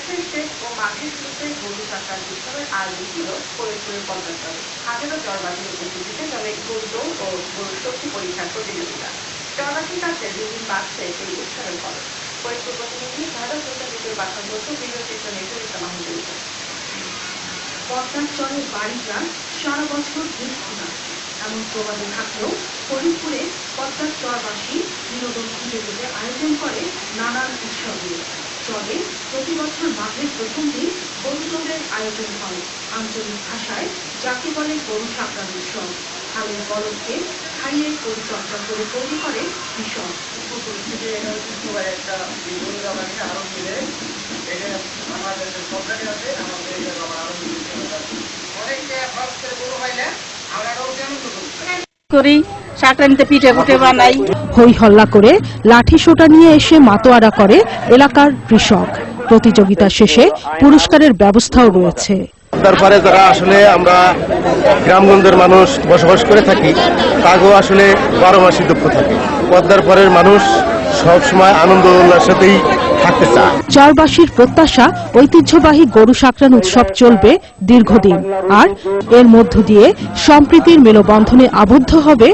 শেষে ও মাঘের শুরুতে গরু সংক্রান্ত উৎসবের আয়োজন ছিল ফরিদপুরের পঞ্চাশ হাজারো চরবাসীর উপস্থিতিতে চলে গরু দৌড় ও গরুর শক্তি পরীক্ষার প্রতিযোগিতা। চরবাসীর কাছে দুদিন বাড়ছে এই উৎসবের ফলন ফরিদপুর প্রতিনিধি ভারত হোসেন দ্বিতীয় বাসন বলছে ভিডিও চিত্র নিয়ে সুরিতা মাহমুদুল পদ্মার চরে বাড়ি যান সারা বছর বৃষ্টি না এমন প্রবাদে থাকলেও ফরিদপুরে পদ্মার চরবাসী বিনোদন খুঁজে পেতে আয়োজন করে নানান উৎসবের চলে প্রতি বছর মাঘের প্রথম দিন গরু আয়োজন হয় আঞ্চলিক ভাষায় যাকে বলে গরু সাঁকড়ার উৎসব খালের বরফকে খাইয়ে পরিচর্যা করে তৈরি করে এটা হচ্ছে একটা বিপদ আমাকে আরও মিলে এটা আমাদের সরকারি আছে আমাদের এটা আমার করি। পিঠে বানাই। হই হল্লা করে লাঠি সোটা নিয়ে এসে মাতোয়ারা করে এলাকার কৃষক। প্রতিযোগিতা শেষে পুরস্কারের ব্যবস্থাও রয়েছে। তারপরে যারা আসলে আমরা গ্রামগঞ্জের মানুষ বসবাস করে থাকি তাগো আসলে বারো মাসই দুঃখ থাকে। পদ্মার পরের মানুষ সব সময় আনন্দ উল্লার সাথেই থাকতে চায়। চরবাসীর প্রত্যাশা ঐতিহ্যবাহী গরু সাকরান উৎসব চলবে দীর্ঘদিন। আর এর মধ্য দিয়ে সম্প্রীতির মেলবন্ধনে আবদ্ধ হবে